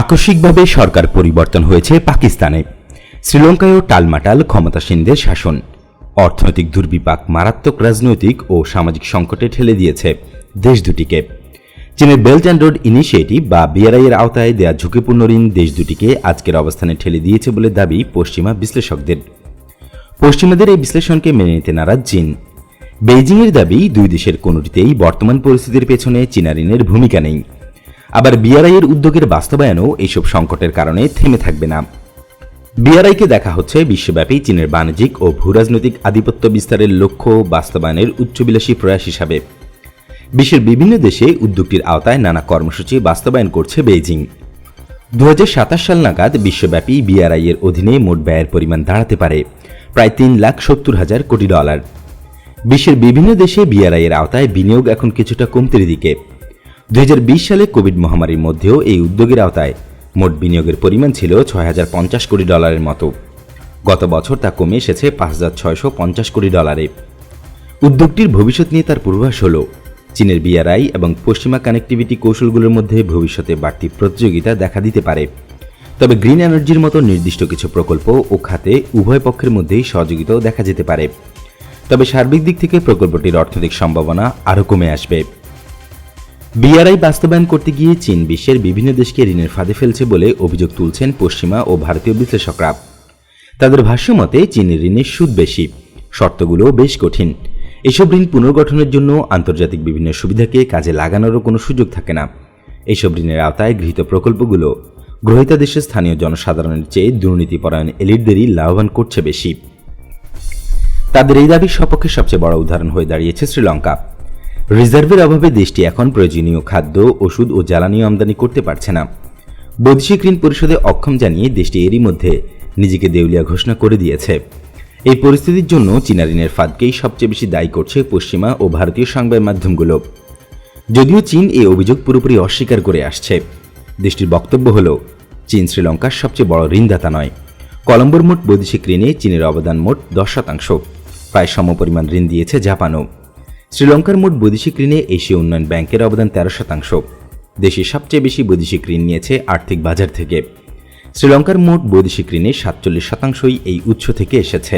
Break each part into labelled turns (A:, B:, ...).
A: আকস্মিকভাবে সরকার পরিবর্তন হয়েছে পাকিস্তানে। শ্রীলঙ্কায়ও টালমাটাল ক্ষমতাসীনদের শাসন। অর্থনৈতিক দুর্বিপাক, মারাত্মক রাজনৈতিক ও সামাজিক সংকটে ঠেলে দিয়েছে দেশ দুটিকে। চীনের বেল্ট অ্যান্ড রোড ইনিশিয়েটিভ বা বিআরআই এর আওতায় দেয়া ঝুঁকিপূর্ণ ঋণ দেশ দুটিকে আজকের অবস্থানে ঠেলে দিয়েছে বলে দাবি পশ্চিমা বিশ্লেষকদের। পশ্চিমাদের এই বিশ্লেষণকে মেনে নিতে নারাজ চীন। বেইজিংয়ের দাবি, দুই দেশের কোনোটিতেই বর্তমান পরিস্থিতির পেছনে চীনা ঋণের ভূমিকা নেই। আবার বিআরআই এর উদ্যোগের বাস্তবায়নও এইসব সংকটের কারণে থেমে থাকবে না। বিআরআইকে দেখা হচ্ছে বিশ্বব্যাপী চীনের বাণিজ্যিক ও ভূরাজনৈতিক আধিপত্য বিস্তারের লক্ষ্য বাস্তবায়নের উচ্চবিলাসী প্রয়াস হিসাবে। বিশ্বের বিভিন্ন দেশে উদ্যোগটির আওতায় নানা কর্মসূচি বাস্তবায়ন করছে বেইজিং। দু হাজার সাতাশ সাল নাগাদ বিশ্বব্যাপী বিআরআই এর অধীনে মোট ব্যয়ের পরিমাণ দাঁড়াতে পারে প্রায় তিন লাখ সত্তর হাজার কোটি ডলার। বিশ্বের বিভিন্ন দেশে বিআরআই এর আওতায় বিনিয়োগ এখন কিছুটা কমতির দিকে। দুই হাজার বিশ সালে কোভিড মহামারীর মধ্যেও এই উদ্যোগের আওতায় মোট বিনিয়োগের পরিমাণ ছিল ছয় হাজার পঞ্চাশ কোটি ডলারের মতো। গত বছর তা কমে এসেছে পাঁচ হাজার ছয়শো পঞ্চাশ কোটি ডলারে। উদ্যোগটির ভবিষ্যৎ নিয়ে তার পূর্বাভাস হল, চীনের বিআরআই এবং পশ্চিমা কানেক্টিভিটি কৌশলগুলোর মধ্যে ভবিষ্যতে বাড়তি প্রতিযোগিতা দেখা দিতে পারে। তবে গ্রিন এনার্জির মতো নির্দিষ্ট কিছু প্রকল্প ও খাতে উভয় পক্ষের মধ্যেই সহযোগিতাও দেখা যেতে পারে। তবে সার্বিক দিক থেকে প্রকল্পটির অর্থনৈতিক সম্ভাবনা আরও কমে আসবে। বিআরআই বাস্তবায়ন করতে গিয়ে চীন বিশ্বের বিভিন্ন দেশকে ঋণের ফাঁদে ফেলছে বলে অভিযোগ তুলছেন পশ্চিমা ও ভারতীয় বিশ্লেষকরা। তাদের ভাষ্যমতে চীনের ঋণের সুদ বেশি, শর্তগুলোও বেশ কঠিন। এসব ঋণ পুনর্গঠনের জন্য আন্তর্জাতিক বিভিন্ন সুবিধাকে কাজে লাগানোরও কোনো সুযোগ থাকে না। এইসব ঋণের আওতায় গৃহীত প্রকল্পগুলো, গ্রহীতা দেশের স্থানীয় জনসাধারণের চেয়ে দুর্নীতিপরায়ণ এলিটদেরই লাভবান করছে বেশি। তাদের এই দাবির সপক্ষে সবচেয়ে বড় উদাহরণ হয়ে দাঁড়িয়েছে শ্রীলঙ্কা। রিজার্ভের অভাবে দেশটি এখন প্রয়োজনীয় খাদ্য, ওষুধ ও জ্বালানি আমদানি করতে পারছে না। বৈদেশিক ঋণ পরিশোধে অক্ষম জানিয়ে দেশটি এরই মধ্যে নিজেকে দেউলিয়া ঘোষণা করে দিয়েছে। এই পরিস্থিতির জন্য চীনা ঋণের ফাঁদকেই সবচেয়ে বেশি দায়ী করছে পশ্চিমা ও ভারতীয় সংবাদ মাধ্যমগুলো। যদিও চীন এই অভিযোগ পুরোপুরি অস্বীকার করে আসছে। দেশটির বক্তব্য হল, চীন শ্রীলঙ্কার সবচেয়ে বড় ঋণদাতা নয়। কলম্বোর মোট বৈদেশিক ঋণে চীনের অবদান মোট দশ শতাংশ। প্রায় সমপরিমাণ ঋণ দিয়েছে জাপানও। শ্রীলঙ্কার মোট বৈদেশিক ঋণে এশীয় উন্নয়ন ব্যাংকের অবদান তেরো শতাংশ। দেশে সবচেয়ে বেশি বৈদেশিক ঋণ নিয়েছে আর্থিক বাজার থেকে। শ্রীলঙ্কার মোট বৈদেশিক ঋণে সাতচল্লিশ শতাংশই এই উৎস থেকে এসেছে।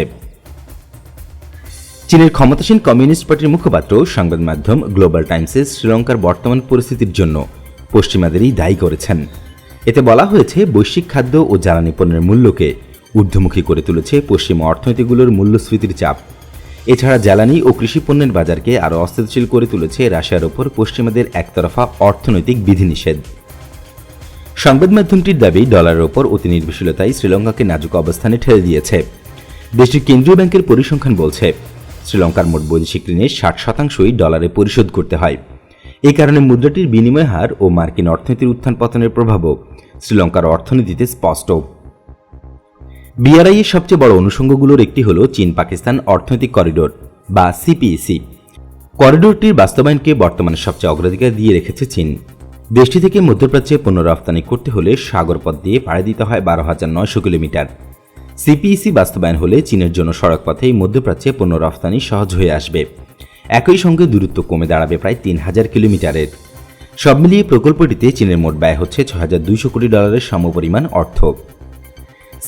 A: চীনের ক্ষমতাসীন কমিউনিস্ট পার্টির মুখপাত্র, সংবাদ মাধ্যম গ্লোবাল টাইমসে শ্রীলঙ্কার বর্তমান পরিস্থিতির জন্য পশ্চিমাদেরই দায়ী করেছেন। এতে বলা হয়েছে, বৈশ্বিক খাদ্য ও জ্বালানি পণ্যের মূল্যকে ঊর্ধ্বমুখী করে তুলেছে পশ্চিমা অর্থনীতিগুলোর মূল্যস্ফীতির চাপ। এছাড়া জ্বালানি ও কৃষি পণ্যের বাজারকে আরও অস্থিতিশীল করে তুলেছে রাশিয়ার ওপর পশ্চিমাদের একতরফা অর্থনৈতিক বিধিনিষেধ। সংবাদ মাধ্যমটির দাবি, ডলারের ওপর অতি নির্ভরশীলতাই শ্রীলঙ্কাকে নাজুক অবস্থানে ঠেলে দিয়েছে। দেশটির কেন্দ্রীয় ব্যাংকের পরিসংখ্যান বলছে, শ্রীলঙ্কার মোট বৈদেশিক ঋণের ষাট শতাংশই ডলারে পরিশোধ করতে হয়। এই কারণে মুদ্রাটির বিনিময় হার ও মার্কিন অর্থনীতির উত্থান পতনের প্রভাবও শ্রীলঙ্কার অর্থনীতিতে স্পষ্ট। বিআরআই এর সবচেয়ে বড় অনুষঙ্গগুলোর একটি হল চীন পাকিস্তান অর্থনৈতিক করিডোর, বা সিপিইসি। করিডোরটির বাস্তবায়নকে বর্তমানে সবচেয়ে অগ্রাধিকার দিয়ে রেখেছে চীন। দেশটি থেকে মধ্যপ্রাচ্যে পণ্য রপ্তানি করতে হলে সাগরপথ দিয়ে পাড়ি দিতে হয় বারো হাজার নয়শো কিলোমিটার। সিপিইসি বাস্তবায়ন হলে চীনের জন্য সড়কপথেই মধ্যপ্রাচ্যে পণ্য রপ্তানি সহজ হয়ে আসবে। একই সঙ্গে দূরত্ব কমে দাঁড়াবে প্রায় তিন হাজার কিলোমিটারের। সব মিলিয়ে প্রকল্পটিতে চীনের মোট ব্যয় হচ্ছে ছ হাজার দুইশো কোটি ডলারের সমপরিমাণ অর্থ।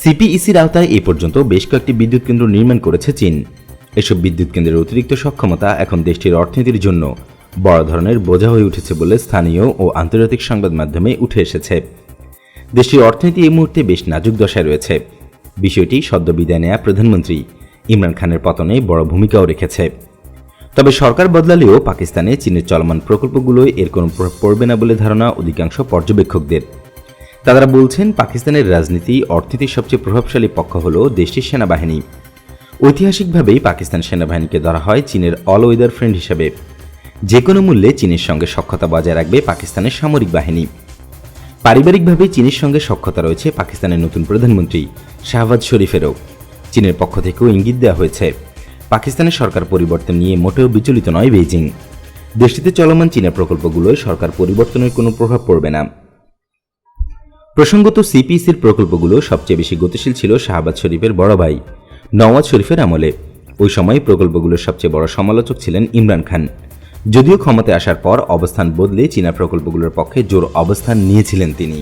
A: সিপিইসির আওতায় এ পর্যন্ত বেশ কয়েকটি বিদ্যুৎ কেন্দ্র নির্মাণ করেছে চীন। এসব বিদ্যুৎ কেন্দ্রের অতিরিক্ত সক্ষমতা এখন দেশটির অর্থনীতির জন্য বড় ধরনের বোঝা হয়ে উঠেছে বলে স্থানীয় ও আন্তর্জাতিক সংবাদ মাধ্যমে উঠে এসেছে। দেশটির অর্থনীতি এই মুহূর্তে বেশ নাজুক দশায় রয়েছে। বিষয়টি সদ্য বিদায় নেয়া প্রধানমন্ত্রী ইমরান খানের পতনে বড় ভূমিকাও রেখেছে। তবে সরকার বদলালেও পাকিস্তানে চীনের চলমান প্রকল্পগুলোয় এর কোনো প্রভাব পড়বে না বলে ধারণা অধিকাংশ পর্যবেক্ষকদের। তারা বলছেন, পাকিস্তানের রাজনীতি, অর্থনীতির সবচেয়ে প্রভাবশালী পক্ষ হল দেশটির সেনাবাহিনী। ঐতিহাসিকভাবেই পাকিস্তান সেনাবাহিনীকে ধরা হয় চীনের অল ওয়েদার ফ্রেন্ড হিসেবে। যে কোনো মূল্যে চীনের সঙ্গে সক্ষতা বজায় রাখবে পাকিস্তানের সামরিক বাহিনী। পারিবারিকভাবে চীনের সঙ্গে সক্ষতা রয়েছে পাকিস্তানের নতুন প্রধানমন্ত্রী শাহবাজ শরীফেরও। চীনের পক্ষ থেকেও ইঙ্গিত দেওয়া হয়েছে, পাকিস্তানের সরকার পরিবর্তন নিয়ে মোটেও বিচলিত নয় বেইজিং। দেশটিতে চলমান চীনের প্রকল্পগুলোয় সরকার পরিবর্তনের কোনো প্রভাব পড়বে না। প্রসঙ্গত সিপিসির প্রকল্পগুলো সবচেয়ে বেশি গতিশীল ছিল শাহবাজ শরীফের বড় ভাই নওয়াজ শরীফের আমলে। ওই সময় প্রকল্পগুলোর সবচেয়ে বড় সমালোচক ছিলেন ইমরান খান। যদিও ক্ষমতায় আসার পর অবস্থান বদলে চীনা প্রকল্পগুলোর পক্ষে জোর অবস্থান নিয়েছিলেন তিনি।